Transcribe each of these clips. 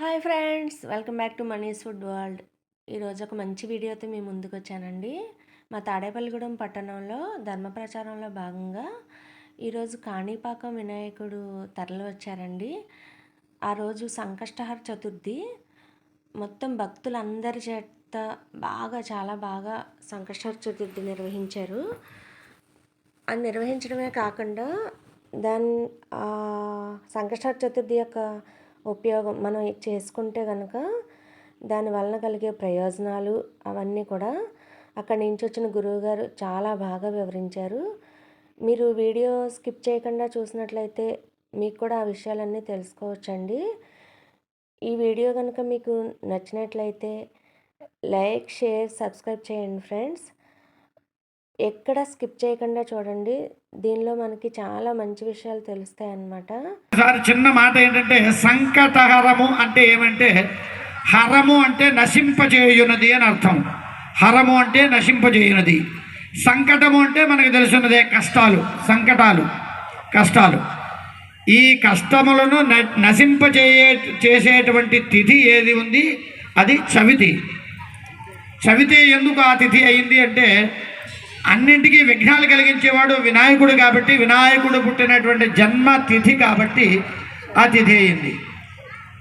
Hi friends welcome back to Mani's food world. ఈరోజు ఒక మంచి వీడియోతో మీ ముందుకు వచ్చానండి. మా తాడేపల్లిగూడెం పట్టణంలో ధర్మ ప్రచారంలో భాగంగా ఈరోజు కాణిపాకం వినాయకుడు తరలి వచ్చారండి. ఆ రోజు సంకష్టహర చతుర్థి. మొత్తం భక్తులందరి చేత బాగా చాలా బాగా సంకష్టహర చతుర్థి నిర్వహించారు. అది నిర్వహించడమే కాకుండా దాని సంకష్టహర చతుర్థి యొక్క ఉపయోగం మనం చేసుకుంటే కనుక దాని వలన కలిగే ప్రయోజనాలు అవన్నీ కూడా అక్కడి నుంచి వచ్చిన గురువుగారు చాలా బాగా వివరించారు. మీరు వీడియో స్కిప్ చేయకుండా చూసినట్లయితే మీకు కూడా ఆ విషయాలన్నీ తెలుసుకోవచ్చండి. ఈ వీడియో కనుక మీకు నచ్చినట్లయితే లైక్ షేర్ సబ్స్క్రైబ్ చేయండి ఫ్రెండ్స్. ఎక్కడ స్కిప్ చేయకుండా చూడండి. దీనిలో మనకి చాలా మంచి విషయాలు తెలుస్తాయి అన్నమాట ఒకసారి చిన్న మాట ఏంటంటే సంకటహరము అంటే ఏమంటే హరము అంటే నశింపజేయునది అని అర్థం. హరము అంటే నశింపజేయునది. సంకటము అంటే మనకు తెలుసున్నదే కష్టాలు? సంకటాలు కష్టాలు. ఈ కష్టములను న- నశింపజేయే చేసేటువంటి తిథి ఏది ఉంది? అది చవితి. చవితి ఎందుకు ఆ తిథి అయింది అంటే అన్నింటికీ విఘ్నాలు కలిగించేవాడు వినాయకుడు కాబట్టి వినాయకుడు పుట్టినటువంటి జన్మ తిథి కాబట్టి ఆ తిథి అయింది.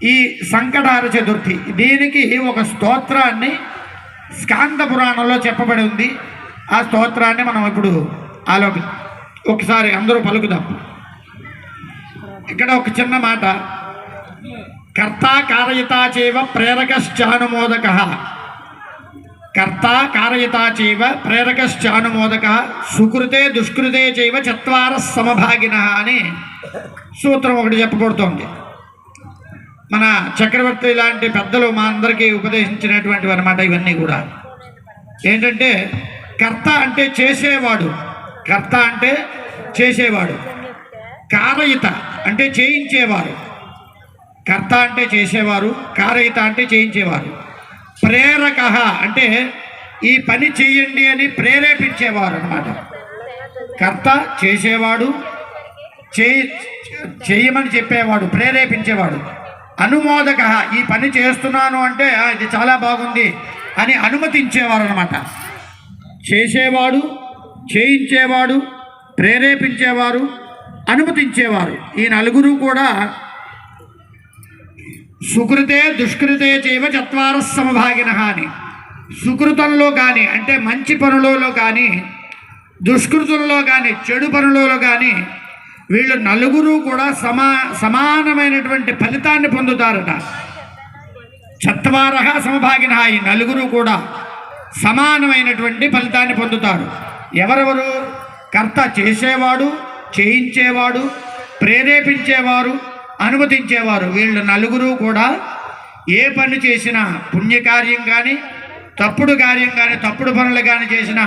ఈ సంకటార చతుర్థి దీనికి ఒక స్తోత్రాన్ని స్కాంద పురాణంలో చెప్పబడి ఉంది. ఆ స్తోత్రాన్ని మనం ఇప్పుడు ఆలోకి ఒకసారి అందరూ పలుకుదాం. ఇక్కడ ఒక చిన్న మాట. కర్త కారయితా చేవ ప్రేరకశ్చానుమోదక. కర్త కారయతా చైవ ప్రేరకశ్చానుమోదక సుకృతే దుష్కృతే చైవ చత్వార సమభాగిన అని సూత్రం ఒకటి చెప్పబడుతోంది. మన చక్రవర్తి లాంటి పెద్దలు మా అందరికీ ఉపదేశించినటువంటివి అనమాట ఇవన్నీ కూడా. ఏంటంటే కర్త అంటే చేసేవాడు. కర్త అంటే చేసేవాడు. కారయిత అంటే చేయించేవారు. కర్త అంటే చేసేవారు కారయిత అంటే చేయించేవారు. ప్రేరక అంటే ఈ పని చెయ్యండి అని ప్రేరేపించేవారు అనమాట కర్త చేసేవాడు చేయి చేయమని చెప్పేవాడు ప్రేరేపించేవాడు. అనుమోదక ఈ పని చేస్తున్నాను అంటే ఇది చాలా బాగుంది అని అనుమతించేవారు అనమాట చేసేవాడు చేయించేవాడు ప్రేరేపించేవారు అనుమతించేవారు. ఈ నలుగురు కూడా సుకృతే దుష్కృతే చేవ చత్వార సమభాగిన అని. సుకృతంలో కానీ అంటే మంచి పనులలో కానీ దుష్కృతంలో కానీ చెడు పనులలో కానీ వీళ్ళు నలుగురు కూడా సమా సమానమైనటువంటి ఫలితాన్ని పొందుతారట. చత్వార సమభాగిన ఈ నలుగురు కూడా సమానమైనటువంటి ఫలితాన్ని పొందుతారు. ఎవరెవరు? కర్త చేసేవాడు చేయించేవాడు ప్రేరేపించేవారు అనుమతించేవారు. వీళ్ళు నలుగురు కూడా ఏ పని చేసినా పుణ్యకార్యం కానీ తప్పుడు కార్యం కానీ తప్పుడు పనులు కానీ చేసిన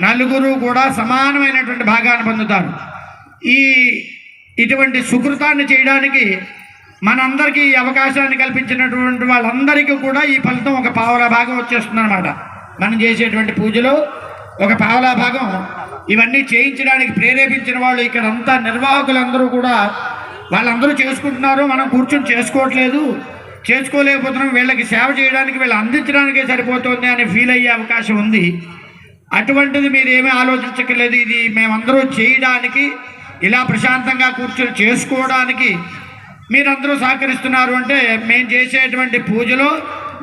నలుగురు కూడా సమానమైనటువంటి భాగాన్ని పొందుతారు. ఈ ఇటువంటి సుకృతాన్ని చేయడానికి మనందరికీ ఈ అవకాశాన్ని కల్పించినటువంటి వాళ్ళందరికీ కూడా ఈ ఫలితం ఒక పావలా భాగం వచ్చేస్తుంది అనమాట మనం చేసేటువంటి పూజలో ఒక పావలా భాగం. ఇవన్నీ చేయించడానికి ప్రేరేపించిన వాళ్ళు ఇక్కడ అంతా నిర్వాహకులందరూ కూడా వాళ్ళందరూ చేసుకుంటున్నారు మనం కూర్చొని చేసుకోవట్లేదు. చేసుకోలేకపోతున్నాం వీళ్ళకి సేవ చేయడానికి వీళ్ళు అందించడానికే సరిపోతుంది అని ఫీల్ అయ్యే అవకాశం ఉంది. అటువంటిది మీరు ఏమీ ఆలోచించక్కర్లేదు. ఇది మేమందరూ చేయడానికి ఇలా ప్రశాంతంగా కూర్చొని చేసుకోవడానికి మీరందరూ సహకరిస్తున్నారు అంటే మేము చేసేటువంటి పూజలో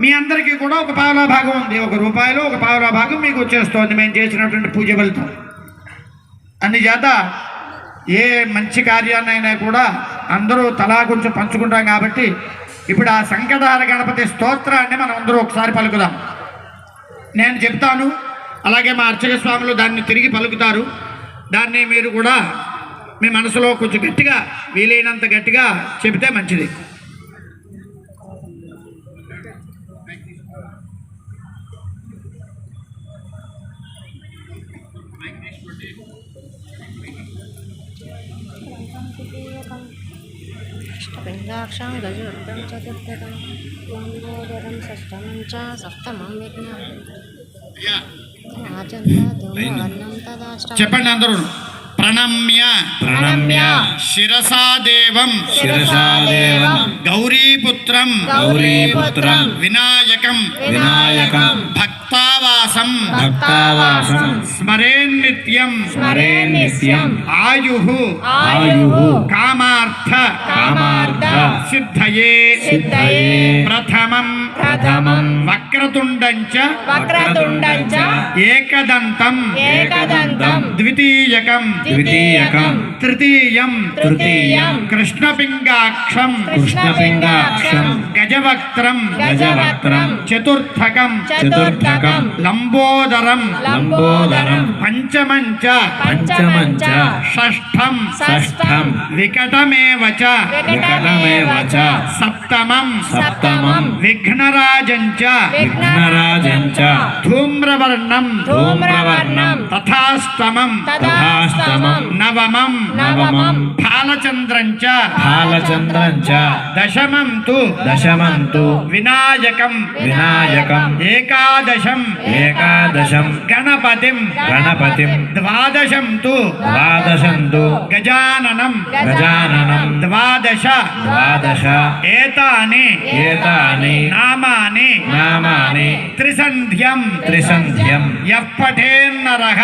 మీ అందరికీ కూడా ఒక పావలా భాగం ఉంది. ఒక రూపాయలు ఒక పావలా భాగం మీకు వచ్చేస్తోంది. మేము చేసినటువంటి పూజ ఫలితం. అందుచేత ఏ మంచి కార్యాన్నైనా కూడా అందరూ తలా కొంచెం పంచుకుంటాం కాబట్టి ఇప్పుడు ఆ సంకటార గణపతి స్తోత్రాన్ని మనం అందరూ ఒకసారి పలుకుదాం. నేను చెప్తాను అలాగే మా అర్చక స్వాములు దాన్ని తిరిగి పలుకుతారు. దాన్ని మీరు కూడా మీ మనసులో కొంచెం గట్టిగా వీలైనంత గట్టిగా చెబితే మంచిది. చతుర్థకం లంబోదరం షష్టమం చ సప్తమం విఘ్నం చెప్పండి అందరూ. ప్రణమ్య. ప్రణమ్య. శిరసా దేవం శిరసా దేవం గౌరీపుత్ర గౌరీపుత్రం. గౌరీపుత్రం. వినాయకం. వినాయకం. భక్తావాసం. భక్తావాసం. స్మరేన్నిత్యం స్మరే నిత్యం ఆయు ఆయుః కామార్థ కామార్థ సిద్ధయే సిద్ధయే ప్రథమం ప్రథమం వక్రతుండంచ వక్రతుండంచ ఏకదంతం ఏకదంతం ద్వితీయకం ద్వితీయకం తృతీయం తృతీయం కృష్ణపింగాక్షం కృష్ణపింగాక్షం గజవక్త్రం గజవక్త్రం చతుర్థకం చతుర్థకం లంబోదరం లంబోదరం పంచమంచ పంచమంచ షష్ఠం షష్ఠం వికటమేవ చ వికటమేవ చ సప్తమం సప్తమం విఘ్నరాజం చ విఘ్నరాజం చ ధూమ్రవర్ణం. ధూమ్రవర్ణం. తథాష్టమం తథాష్టమం నవమం. నవమం. ఫాలచంద్రం చ ఫాలచంద్రం చ దశమం తు దశమం తు వినాయకం. వినాయకం. ఏకాదశం. ఏకాదశం. గణపతిం. గణపతిం. ద్వాదశం తు ద్వాదశం తు గజాననం. గజాననం. ద్వాదశ. ద్వాదశ. ఏతాని. ఏతాని. నామాని. నామాని త్రిసంధ్యం త్రిసంధ్యం యః పఠేన్నరః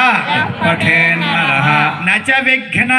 పఠేన్నరః నచ విఘ్న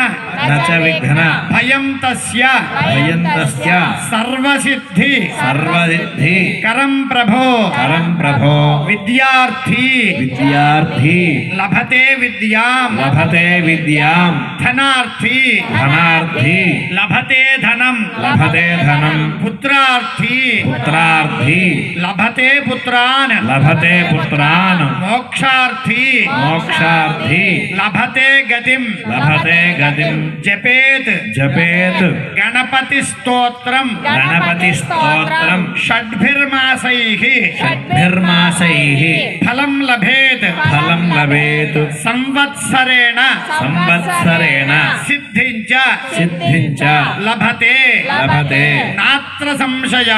న చ విఘ్న భయం తస్య భయం తస్య సర్వసిద్ధి సర్వసిద్ధి కరం ప్రభో కరం ప్రభో విద్యార్థి విద్యార్థి లభతే విద్యాం లభతే విద్యాం ధనార్థి ధనార్థి లభతే ధనం లభతే ధనం పుత్రార్థి పుత్రార్థి లభతే పుత్రాన్ లభతే పుత్రాన్ మోక్షార్థి మోక్షార్థి లభతే గతిం లభతే గతిం జపేత్ జపేత్ గణపతి స్తోత్రం గణపతి స్తోత్రం షడ్భిర్మాసైః షడ్భిర్మాసైః ఫలం లభేత్ ఫలం లభేత్ సంవత్సరేణ సంవత్సరేణ సిద్ధించ సిద్ధించ లభతే లభతే నాత్ర సంశయ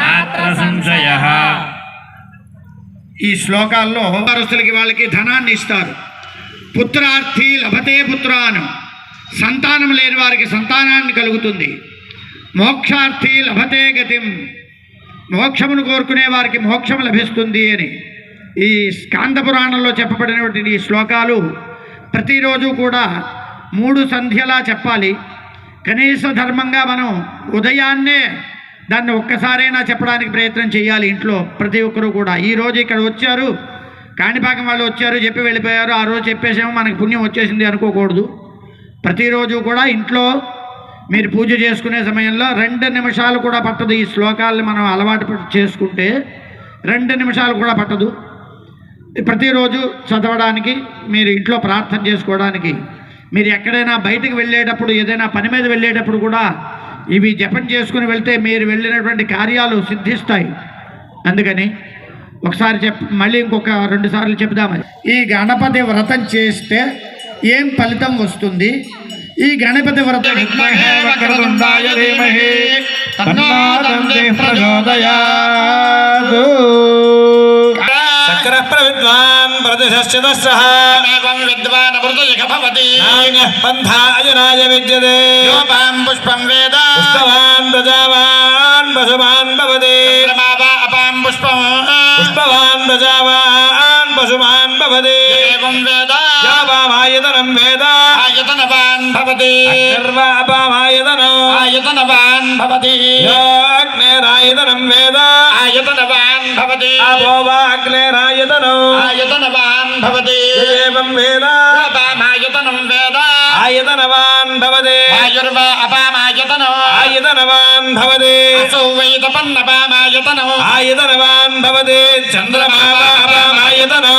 నాత్ర సంశయ ఈ శ్లోకాల్లో వారసులకి వాళ్ళకి ధనాన్ని ఇస్తారు. పుత్రార్థి లభతే పుత్రాను. సంతానం లేని వారికి సంతానాన్ని కలుగుతుంది. మోక్షార్థి లభతే గతిం. మోక్షమును కోరుకునే వారికి మోక్షం లభిస్తుంది అని ఈ స్కాంద పురాణంలో చెప్పబడినటువంటి ఈ శ్లోకాలు ప్రతిరోజు కూడా మూడు సంధ్యలా చెప్పాలి. కనీస ధర్మంగా మనం ఉదయాన్నే దాన్ని ఒక్కసారైనా చెప్పడానికి ప్రయత్నం చేయాలి ఇంట్లో ప్రతి ఒక్కరూ కూడా. ఈ రోజు ఇక్కడ వచ్చారు కాణిపాకం వాళ్ళు వచ్చారు చెప్పి వెళ్ళిపోయారు. ఆ రోజు చెప్పేసేమో మనకు పుణ్యం వచ్చేసింది అనుకోకూడదు. ప్రతిరోజు కూడా ఇంట్లో మీరు పూజ చేసుకునే సమయంలో రెండు నిమిషాలు కూడా పట్టదు ఈ శ్లోకాలను మనం అలవాటు చేసుకుంటే రెండు నిమిషాలు కూడా పట్టదు. ప్రతిరోజు చదవడానికి మీరు ఇంట్లో ప్రార్థన చేసుకోవడానికి మీరు ఎక్కడైనా బయటకు వెళ్ళేటప్పుడు ఏదైనా పని మీద వెళ్ళేటప్పుడు కూడా ఇవి జపం చేసుకుని వెళ్తే మీరు వెళ్ళినటువంటి కార్యాలు సిద్ధిస్తాయి. అందుకని ఒకసారి చెప్ మళ్ళీ ఇంకొక రెండు సార్లు చెప్దామని ఈ గణపతి వ్రతం చేస్తే ఏం ఫలితం వస్తుంది? ఈ గణపతి వ్రతం విద్వాన్ అమృతయక భవతి నాయనః పంథాయనాయ విద్యతే యోపాం పుష్పం వేద పుష్పవాన్ ప్రజావాన్ పశుమాన్ భవతి ప్రమావా అపాం పుష్పం పుష్పవాన్ ప్రజావాన్ పశుమాన్ భవతి ఏవం వేద యావామాయతనం వేద ఆయతనవాన్ భవతి అగ్నిర్వాపామాయతనం ఆయతనవాన్ భవతి అగ్నేరాయతనం వేద ఆయతనవాన్ అగ్నేరాయతనం ఆయతనవాన్ భవతి ఏవం వేద అపామాయతనం వేద ఆయతనవాన్ భవతి ఆయుర్వా అపామాయతనం ఆయతనవాన్ భవతి సౌవైతపన్నపామాయతనం ఆయతనవాన్ భవతి చంద్రమావాపామాయతనం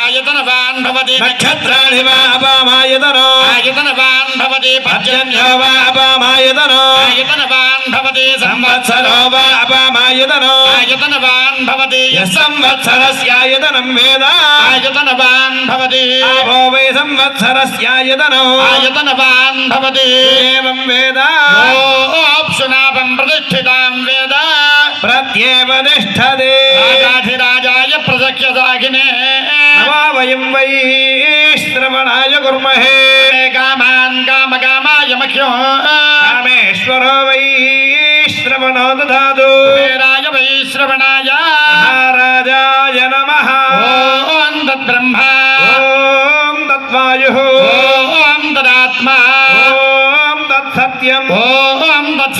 ఆయతనవాన్ భవతి నక్షత్రాణి వా అపామాయతనం ఆయతనవాన్ భవతి పర్జన్యో వా అపామాయతనం ఆయతనవాన్ భవతి సంవత్సరో వా అపామాయతనం ఆయతనవాన్ భవతి సంవత్సరస్యాయతనం వేద ఆయతనవాన్ భవతి ఆపో వై సంవత్సరస్యాయతనం ఆయతనవాన్ భవతి ఏవం వేద ఓప్సునాపం ప్రసఖ్యసాగినే నమో వయం వై శ్రవణాయ కుర్మహే. కామాన్ కామకామాయ మఖ్యో. కామేశ్వరో వై శ్రవణో దదాతు మే శ్రవణాయ. మహారాజాయ నమ. ఓం తద్బ్రహ్మ. ఓం తద్వాయు. ఓం తదాత్మ. ఓం తత్సత్యం. ఓం తత్సర్వం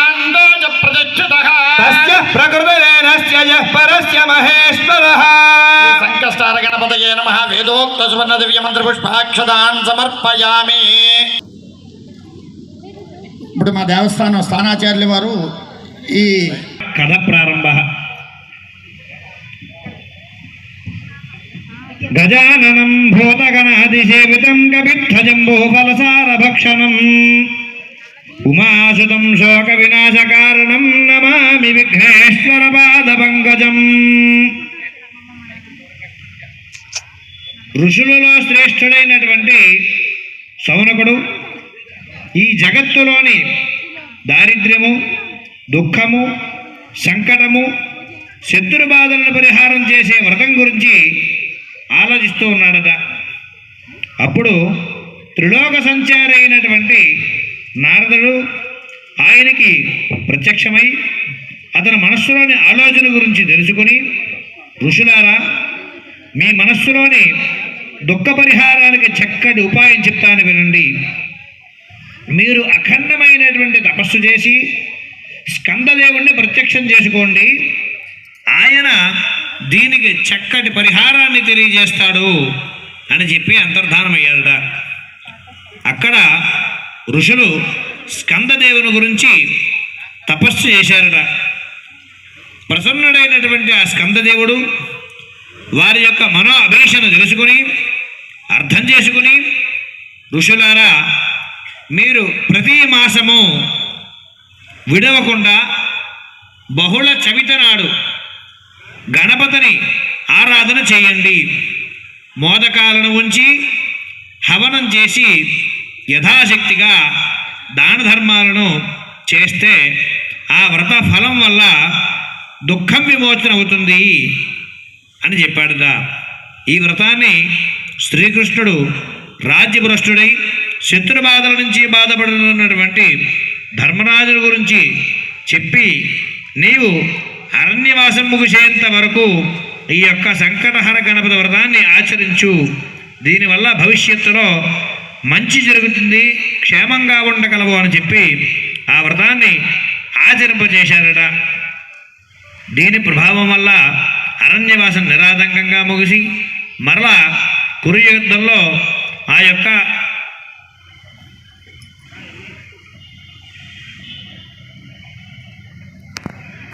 సంకష్టార గణపతయే నమ వేదోక్త సువర్ణ దివ్య మంత్ర పుష్పాక్షదాన్ సమర్పయామి ఇప్పుడు మా దేవస్థానం స్థానాచార్యుల వారు ఈ కథ ప్రారంభ. గజాననం భూతగణాదిసేవితం కపిధ్వజంబూఫలసారభక్షణం ఉమాసుతం శోక వినాశకారణం నమామి విఘ్నేశ్వర పాదపంకజం ఋషులలో శ్రేష్ఠుడైనటువంటి సౌనకుడు ఈ జగత్తులోని దారిద్ర్యము దుఃఖము సంకటము శత్రు బాధలను పరిహారం చేసే వ్రతం గురించి ఆలోచిస్తూ ఉన్నాడట. అప్పుడు త్రిలోక సంచారి అయినటువంటి నారదుడు ఆయనకి ప్రత్యక్షమై అతని మనస్సులోని ఆలోచన గురించి తెలుసుకుని ఋషులారా మీ మనస్సులోని దుఃఖ పరిహారానికి చక్కటి ఉపాయం చెప్తాను వినండి. మీరు అఖండమైనటువంటి తపస్సు చేసి స్కందదేవుణ్ణి ప్రత్యక్షం చేసుకోండి. ఆయన దీనికి చక్కటి పరిహారాన్ని తెలియజేస్తాడు అని చెప్పి అంతర్ధానమయ్యాడట. అక్కడ ఋషులు స్కందదేవుని గురించి తపస్సు చేశారట. ప్రసన్నుడైనటువంటి ఆ స్కందదేవుడు వారి యొక్క మనో అభిషను తెలుసుకుని అర్థం చేసుకుని ఋషులారా మీరు ప్రతి మాసము విడవకుండా బహుళ చవిత నాడు గణపతిని ఆరాధన చేయండి. మోదకాలను ఉంచి హవనం చేసి యథాశక్తిగా దాన ధర్మాలను చేస్తే ఆ వ్రత ఫలం వల్ల దుఃఖం విమోచన అవుతుంది అని చెప్పాడుదా ఈ వ్రతాన్ని శ్రీకృష్ణుడు రాజ్యభ్రష్టుడై శత్రు బాధల నుంచి బాధపడుతున్నటువంటి ధర్మరాజుల గురించి చెప్పి నీవు అరణ్యవాసం ముగిసేంత వరకు ఈ యొక్క సంకటహర గణపతి వ్రతాన్ని ఆచరించు. దీనివల్ల భవిష్యత్తులో మంచి జరుగుతుంది క్షేమంగా ఉండగలవు అని చెప్పి ఆ వ్రతాన్ని ఆచరింపజేశారట. దీని ప్రభావం వల్ల అరణ్యవాసం నిరాతంకంగా ముగిసి మరలా కురు యుద్ధంలో ఆ యొక్క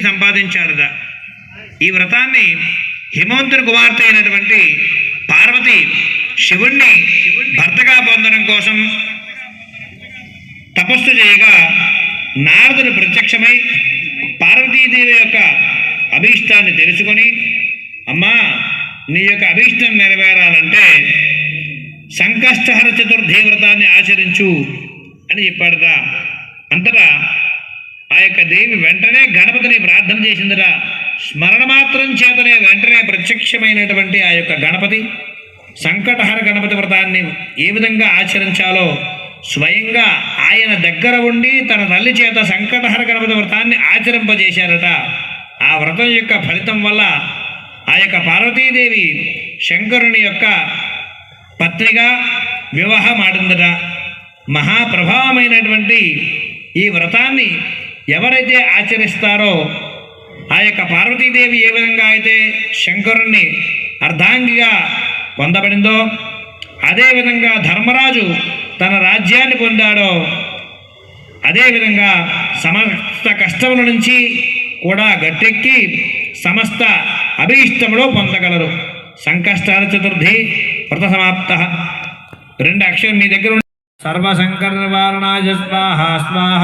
సంపాదించాడట. ఈ వ్రతాన్ని హిమవంతుని కుమార్తె అయినటువంటి పార్వతి శివుణ్ణి భర్తగా పొందడం కోసం తపస్సు చేయగా నారదుడు ప్రత్యక్షమై పార్వతీదేవి యొక్క అభీష్టాన్ని తెలుసుకొని అమ్మా నీ యొక్క అభీష్టం నెరవేరాలంటే సంకష్టహర చతుర్థి వ్రతాన్ని ఆచరించు అని చెప్పాడురా అంతటా ఆ యొక్క దేవి వెంటనే గణపతిని ప్రార్థన చేసిందిరా స్మరణ మాత్రం చేతనే వెంటనే ప్రత్యక్షమైనటువంటి ఆ యొక్క గణపతి సంకటహర గణపతి వ్రతాన్ని ఏ విధంగా ఆచరించాలో స్వయంగా ఆయన దగ్గర ఉండి తన తల్లి చేత సంకటహర గణపతి వ్రతాన్ని ఆచరింపజేశారట. ఆ వ్రతం యొక్క ఫలితం వల్ల ఆ యొక్క పార్వతీదేవి శంకరుని యొక్క పత్నిగా వివాహం ఆడిందట. మహాప్రభావమైనటువంటి ఈ వ్రతాన్ని ఎవరైతే ఆచరిస్తారో ఆ యొక్క పార్వతీదేవి ఏ విధంగా అయితే శంకరుణ్ణి అర్ధాంగిగా పొందబడిందో? అదేవిధంగా ధర్మరాజు తన రాజ్యాన్ని పొందాడో అదేవిధంగా సమస్త కష్టముల నుంచి కూడా గట్టెక్కి సమస్త అభిష్టములు పొందగలరు. సంకష్టాల చతుర్థి వ్రత సమాప్త. రెండు అక్షరం మీ దగ్గర సర్వశంకర నివారణాయ స్వాహ స్వాహ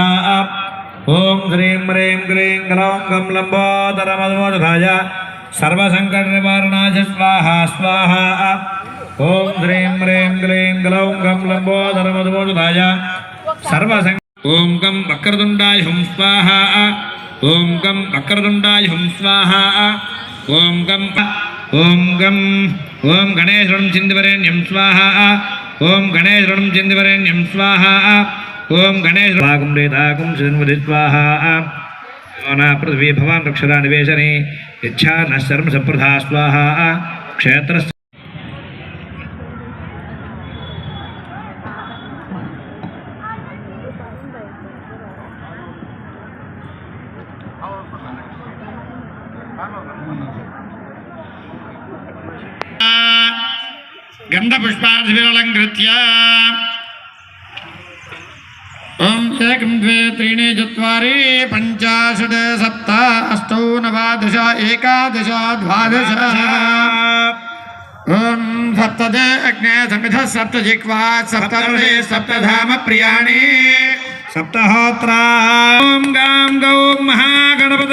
ఓం శ్రీం హ్రీం క్లీం గ్రౌం గం లంబోదరమధుమోదకాయ సర్వసంకట నివారణాయ స్వాహ స్వాహ. ఓం శ్రీం హ్రీం క్లీం గ్లౌం గం లంబోదరమధుమోదకాయ సర్వసం ఓం గం వక్రదుండాయ హుం స్వాహ. ఓం గం వక్రదుండాయ హుం స్వాహ. ఓం గం ఓం గం ఓం గణేశ్వరం చిందివరేణ్యం స్వాహ. ఓం గణేశ్వరం చిందివరేణ్యం స్వాహ. ఓం గణేశ భాగం రేతాకం శృణ్వది స్వాహ. నా పృథివీ భవాన్ రక్షదా నివేశని ఇచ్చా నశ్చర్మ సంప్రదా స్వాహ క్షేత్ర గంధపుష్పాభిరలంకృత్య ओम एक द्वे त्रीणि चत्वारि सप्त नवादश एकादश द्वादश। ॐ सप्तदे अग्ने सप्त जिह्वा सप्तर्षे सप्तधाम प्रियाणि। सप्तहोत्रा। ॐ गां गौ महागणपत